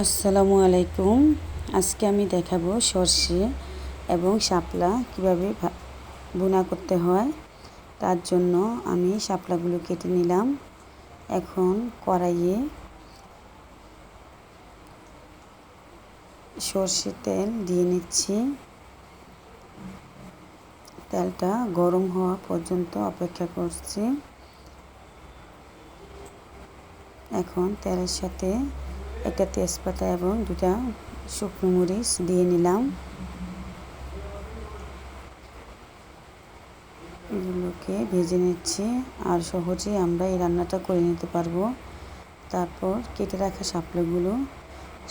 আসসালামু আলাইকুম। আজকে আমি দেখাবো সর্ষে এবং শাপলা কীভাবে ভুনা করতে হয়। তার জন্য আমি শাপলাগুলো কেটে নিলাম। এখন কড়াইয়ে সর্ষে তেল দিয়ে নিচ্ছি। তেলটা গরম হওয়া পর্যন্ত অপেক্ষা করছি। এখন তেলের সাথে একটা তেজপাতা এবং দুটা শুকনো মরিচ দিয়ে নিলাম। এগুলোকে ভেজে নিচ্ছি আর সহজে আমরা এই রান্নাটা করে নিতে পারব। তারপর কেটে রাখা শাপলাগুলো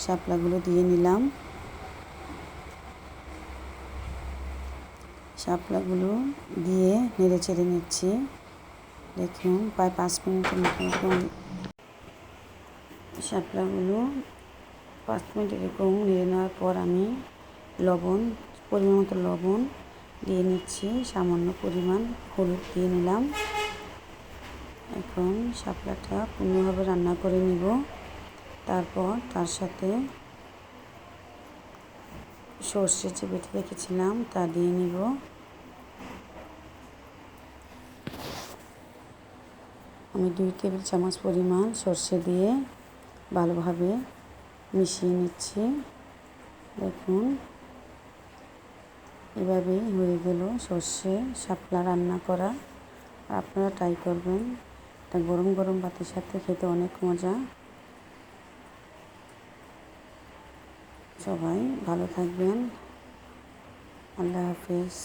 শাপলাগুলো দিয়ে নিলাম। শাপলাগুলো দিয়ে নেড়ে চেড়ে নিচ্ছি। দেখুন, প্রায় পাঁচ মিনিটের মতো শাপলাগুলো পাঁচ মিনিট এরকম নেড়ে নেওয়ার পর আমি লবণ, পরিমাণ মতো লবণ দিয়ে নিচ্ছি। সামান্য পরিমাণ হলুদ দিয়ে নিলাম। এখন শাপলাটা পূর্ণভাবে রান্না করে নিব। তারপর তার সাথে সর্ষে যে বেটে রেখেছিলাম, তা দিয়ে নিব। আমি দুই টেবিল চামচ পরিমাণ সর্ষে দিয়ে ভালোভাবে মিশিয়ে নিচ্ছি। দেখুন, এভাবেই হয়ে গেল সর্ষে শাপলা রান্না করা। আপনারা ট্রাই করবেন। এটা গরম গরম ভাতের সাথে খেতে অনেক মজা। সবাই ভালো থাকবেন। আল্লাহ হাফিজ।